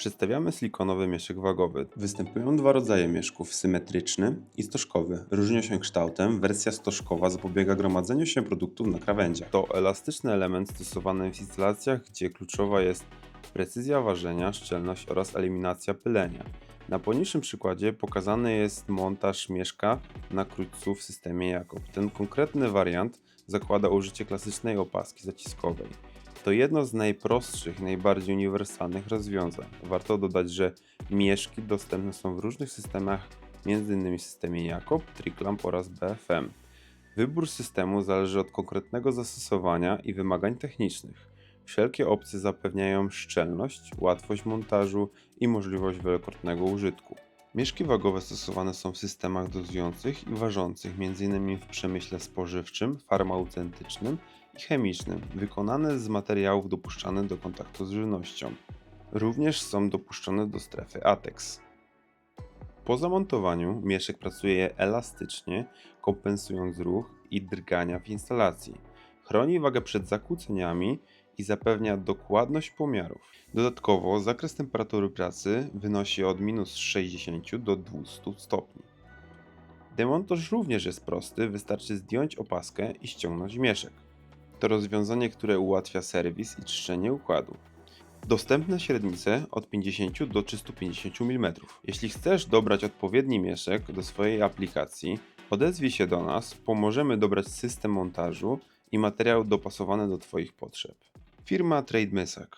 Przedstawiamy silikonowy mieszek wagowy. Występują dwa rodzaje mieszków, symetryczny i stożkowy. Różnią się kształtem, wersja stożkowa zapobiega gromadzeniu się produktów na krawędziach. To elastyczny element stosowany w instalacjach, gdzie kluczowa jest precyzja ważenia, szczelność oraz eliminacja pylenia. Na poniższym przykładzie pokazany jest montaż mieszka na krótcu w systemie Jakob. Ten konkretny wariant zakłada użycie klasycznej opaski zaciskowej. To jedno z najprostszych, najbardziej uniwersalnych rozwiązań. Warto dodać, że mieszki dostępne są w różnych systemach, m.in. systemie Jakob, Triclamp oraz BFM. Wybór systemu zależy od konkretnego zastosowania i wymagań technicznych. Wszelkie opcje zapewniają szczelność, łatwość montażu i możliwość wielokrotnego użytku. Mieszki wagowe stosowane są w systemach dozujących i ważących, m.in. w przemyśle spożywczym, farmaceutycznym i chemicznym, wykonane z materiałów dopuszczanych do kontaktu z żywnością. Również są dopuszczone do strefy ATEX. Po zamontowaniu mieszek pracuje elastycznie, kompensując ruch i drgania w instalacji. Chroni wagę przed zakłóceniami i zapewnia dokładność pomiarów. Dodatkowo zakres temperatury pracy wynosi od minus 60 do 200 stopni. Demontaż również jest prosty, wystarczy zdjąć opaskę i ściągnąć mieszek. To rozwiązanie, które ułatwia serwis i czyszczenie układu. Dostępne średnice od 50 do 350 mm. Jeśli chcesz dobrać odpowiedni mieszek do swojej aplikacji, odezwij się do nas, pomożemy dobrać system montażu i materiał dopasowany do Twoich potrzeb. Firma Trade Mysak